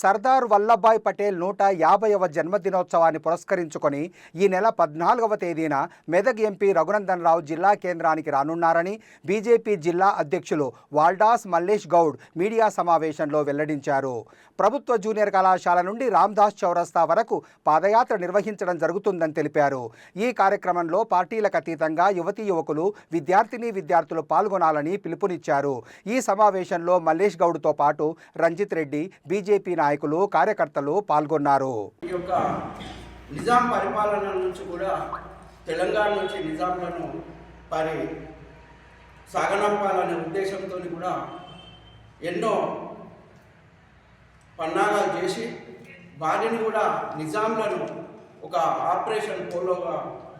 సర్దార్ వల్లభాయ్ పటేల్ నూట యాభైవ జన్మదినోత్సవాన్ని పురస్కరించుకొని ఈ నెల పద్నాలుగవ తేదీన మెదక్ ఎంపీ రఘునందన్ రావు జిల్లా కేంద్రానికి రానున్నారని బీజేపీ జిల్లా అధ్యక్షులు వాల్డాస్ మల్లేష్ గౌడ్ మీడియా సమావేశంలో వెల్లడించారు. ప్రభుత్వ జూనియర్ కళాశాల నుండి రామ్దాస్ చౌరస్తా వరకు పాదయాత్ర నిర్వహించడం జరుగుతుందని తెలిపారు. ఈ కార్యక్రమంలో పార్టీలకు అతీతంగా యువతీ యువకులు విద్యార్థిని విద్యార్థులు పాల్గొనాలని పిలుపునిచ్చారు. ఈ సమావేశంలో మల్లేష్ గౌడ్తో పాటు రంజిత్ రెడ్డి బీజేపీ నాయకులు నాయకులు కార్యకర్తలు పాల్గొన్నారు. యొక్క నిజాం పరిపాలన నుంచి కూడా తెలంగాణ నుంచి నిజాంలను మరి సాగనంపాలనే ఉద్దేశంతో కూడా ఎన్నో పన్నాగాలు చేసి వారిని కూడా నిజాంలను ఒక ఆపరేషన్ పోలోగా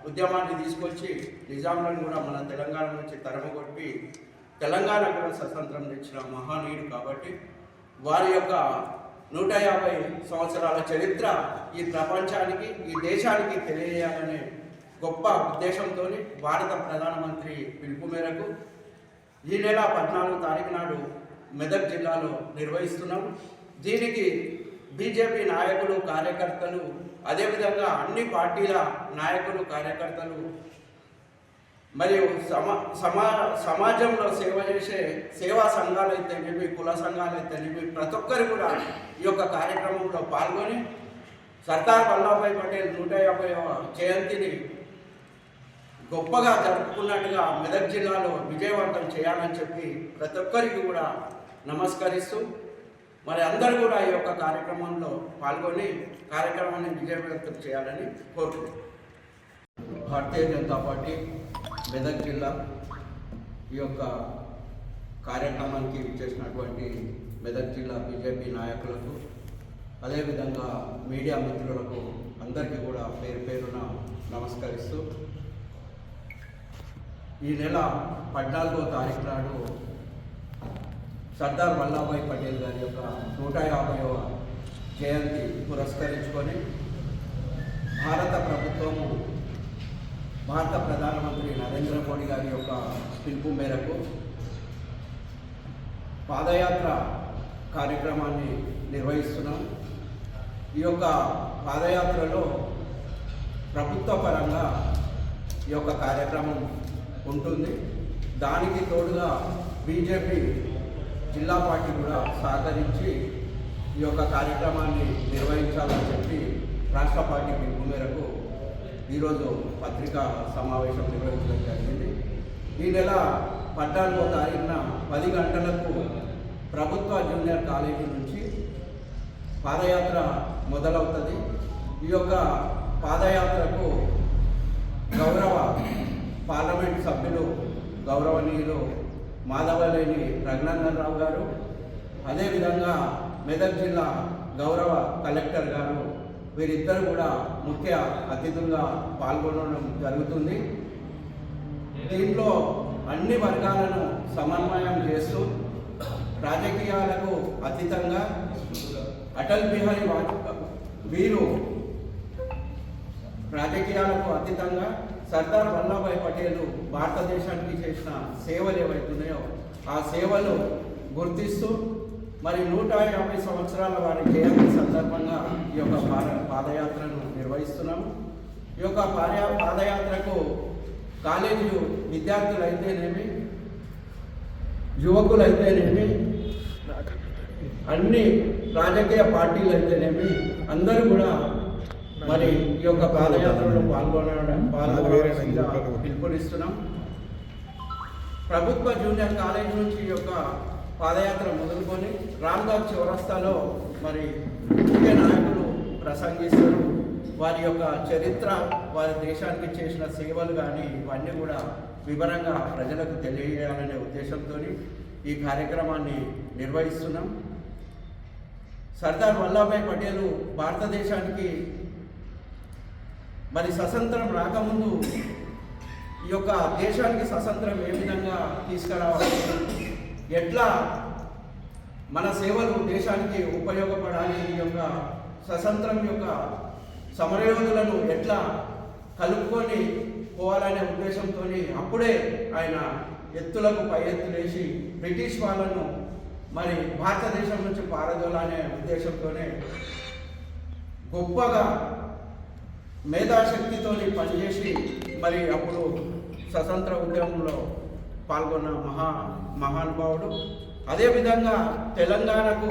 ఉద్యమాన్ని తీసుకొచ్చి నిజాంలను కూడా మన తెలంగాణ నుంచి తరమగొట్టి తెలంగాణ కూడా స్వతంత్రం తెచ్చిన మహానీయుడు కాబట్టి వారి యొక్క నూట యాభై సంవత్సరాల చరిత్ర ఈ ప్రపంచానికి ఈ దేశానికి తెలియజేయాలనే గొప్ప ఉద్దేశంతో భారత ప్రధానమంత్రి పిలుపు మేరకు ఈ నెల పద్నాలుగు తారీఖు నాడు మెదక్ జిల్లాలో నిర్వహిస్తున్నాం. దీనికి బీజేపీ నాయకులు కార్యకర్తలు అదేవిధంగా అన్ని పార్టీల నాయకులు కార్యకర్తలు మరియు సమా సమా సమాజంలో సేవ చేసే సేవా సంఘాలు అయితేనేమి కుల సంఘాలు అయితేనేమి ప్రతి ఒక్కరు కూడా ఈ యొక్క కార్యక్రమంలో పాల్గొని సర్దార్ వల్లభాయ్ పటేల్ నూట యాభై జయంతిని గొప్పగా జరుపుకున్నట్టుగా మెదక్ జిల్లాలో విజయవంతం చేయాలని చెప్పి ప్రతి ఒక్కరికి కూడా నమస్కరిస్తూ మరి అందరూ కూడా ఈ యొక్క కార్యక్రమంలో పాల్గొని కార్యక్రమాన్ని విజయవంతం చేయాలని కోరుకుంటున్నాను భారతీయ జనతా పార్టీ మెదక్ జిల్లా ఈ యొక్క కార్యక్రమానికి ఇచ్చేసినటువంటి మెదక్ జిల్లా బీజేపీ నాయకులకు అదేవిధంగా మీడియా మిత్రులకు అందరికీ కూడా పేరు పేరున నమస్కరిస్తూ ఈ నెల పద్నాలుగో తారీఖు నాడు సర్దార్ వల్లభాయ్ పటేల్ గారి యొక్క నూట యాభైవ జయంతి పురస్కరించుకొని భారత ప్రభుత్వము భారత ప్రధానమంత్రి నరేంద్ర మోడీ గారి యొక్క పిలుపు మేరకు పాదయాత్ర కార్యక్రమాన్ని నిర్వహిస్తున్నాం. ఈ యొక్క పాదయాత్రలో ప్రభుత్వ పరంగా ఈ యొక్క కార్యక్రమం ఉంటుంది. దానికి తోడుగా బీజేపీ జిల్లా పార్టీ కూడా సహకరించి ఈ యొక్క కార్యక్రమాన్ని నిర్వహించాలని చెప్పి రాష్ట్ర పార్టీ పిలుపు మేరకు ఈరోజు పత్రికా సమావేశం నిర్వహించడం జరిగింది. ఈ నెల పద్నాలుగో తారీఖున పది గంటలకు ప్రభుత్వ జూనియర్ కాలేజీ నుంచి పాదయాత్ర మొదలవుతుంది. ఈ యొక్క పాదయాత్రకు గౌరవ పార్లమెంట్ సభ్యులు గౌరవనీయులు మాధవలేని రఘునందన్ రావు గారు అదేవిధంగా మెదక్ జిల్లా గౌరవ కలెక్టర్ గారు వీరిద్దరు కూడా ముఖ్య అతిథులుగా పాల్గొనడం జరుగుతుంది. దీంట్లో అన్ని వర్గాలను సమన్వయం చేస్తూ రాజకీయాలకు అతీతంగా అటల్ బిహారీ వాజ్పేయి వీరు రాజకీయాలకు అతీతంగా సర్దార్ వల్లభాయ్ పటేల్ భారతదేశానికి చేసిన సేవలు ఏవైతున్నాయో ఆ సేవలు గుర్తిస్తూ మరి నూట యాభై సంవత్సరాల వారి జయంతి సందర్భంగా ఈ యొక్క పాదయాత్రను నిర్వహిస్తున్నాము. ఈ యొక్క పాదయా పాదయాత్రకు కాలేజీ విద్యార్థులు అయితేనేమి యువకులు అయితేనేమి అన్ని రాజకీయ పార్టీలు అయితేనేమి అందరూ కూడా మరి ఈ యొక్క పాదయాత్రలో పాల్గొనడం పాల్గొనవలసిందిగా పిలుపునిస్తున్నాం. ప్రభుత్వ జూనియర్ కాలేజ్ నుంచి ఈ యొక్క పాదయాత్ర మొదలుకొని రామ్దాబ్ చివరస్తాలో మరి ముఖ్య నాయకులు ప్రసంగిస్తారు వారి యొక్క చరిత్ర వారి దేశానికి చేసిన సేవలు కానీ ఇవన్నీ కూడా వివరంగా ప్రజలకు తెలియజేయాలనే ఉద్దేశంతో ఈ కార్యక్రమాన్ని నిర్వహిస్తున్నాం. సర్దార్ వల్లభాయ్ పటేల్ భారతదేశానికి మరి స్వతంత్రం రాకముందు ఈ యొక్క దేశానికి స్వతంత్రం ఏ విధంగా తీసుకురావాలి? ఎట్లా మన సేవలు దేశానికి ఉపయోగపడాలి ఈ యొక్క స్వతంత్రం యొక్క సమరయోధులను ఎట్లా కలుపుకొని పోవాలనే ఉద్దేశంతో అప్పుడే ఆయన ఎత్తులకు పై ఎత్తులేసి బ్రిటిష్ వాళ్ళను మరి భారతదేశం నుంచి పారదోలనే ఉద్దేశంతోనే గొప్పగా మేధాశక్తితో పనిచేసి మరి అప్పుడు స్వతంత్ర ఉద్యమంలో పాల్గొన్న మహా మహానుభావుడు. అదేవిధంగా తెలంగాణకు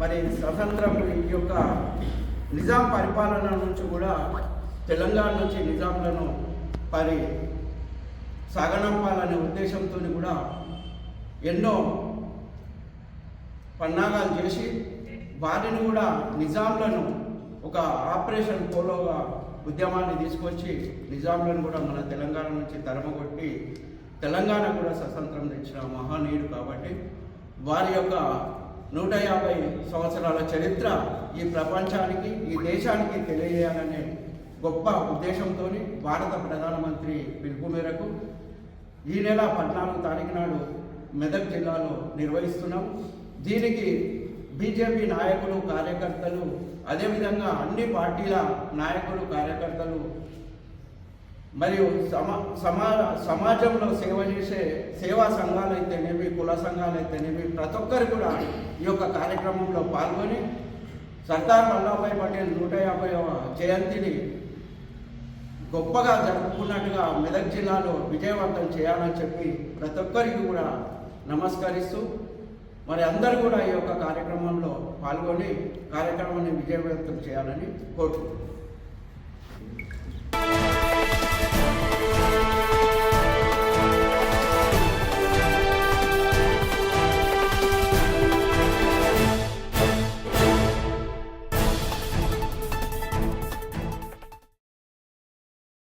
మరి స్వతంత్రం ఈ యొక్క నిజాం పరిపాలన నుంచి కూడా తెలంగాణ నుంచి నిజాంలను మరి సాగనంపాలనే ఉద్దేశంతో కూడా ఎన్నో పన్నాగాలు చేసి వారిని కూడా నిజాంలను ఒక ఆపరేషన్ పోలోగా ఉద్యమాన్ని తీసుకొచ్చి నిజాంలను కూడా మన తెలంగాణ నుంచి తరమగొట్టి తెలంగాణ కూడా స్వతంత్రం తెచ్చిన మహానీయుడు కాబట్టి వారి యొక్క నూట యాభై సంవత్సరాల చరిత్ర ఈ ప్రపంచానికి ఈ దేశానికి తెలియజేయాలనే గొప్ప ఉద్దేశంతో భారత ప్రధానమంత్రి పిలుపు మేరకు ఈ నెల పద్నాలుగు తారీఖు నాడు మెదక్ జిల్లాలో నిర్వహిస్తున్నాం. దీనికి బీజేపీ నాయకులు కార్యకర్తలు అదేవిధంగా అన్ని పార్టీల నాయకులు కార్యకర్తలు మరియు సమా సమా సమాజంలో సేవ చేసే సేవా సంఘాలు అయితేనేవి కుల సంఘాలు అయితేనేవి ప్రతి ఒక్కరు కూడా ఈ యొక్క కార్యక్రమంలో పాల్గొని సర్దార్ వల్లభాయ్ పటేల్ నూట యాభైవ జయంతిని గొప్పగా జరుపుకున్నట్టుగా మెదక్ జిల్లాలో విజయవంతం చేయాలని చెప్పి ప్రతి ఒక్కరికి కూడా నమస్కరిస్తూ మరి అందరూ కూడా ఈ యొక్క కార్యక్రమంలో పాల్గొని కార్యక్రమాన్ని విజయవంతం చేయాలని కోరుకుంటున్నాను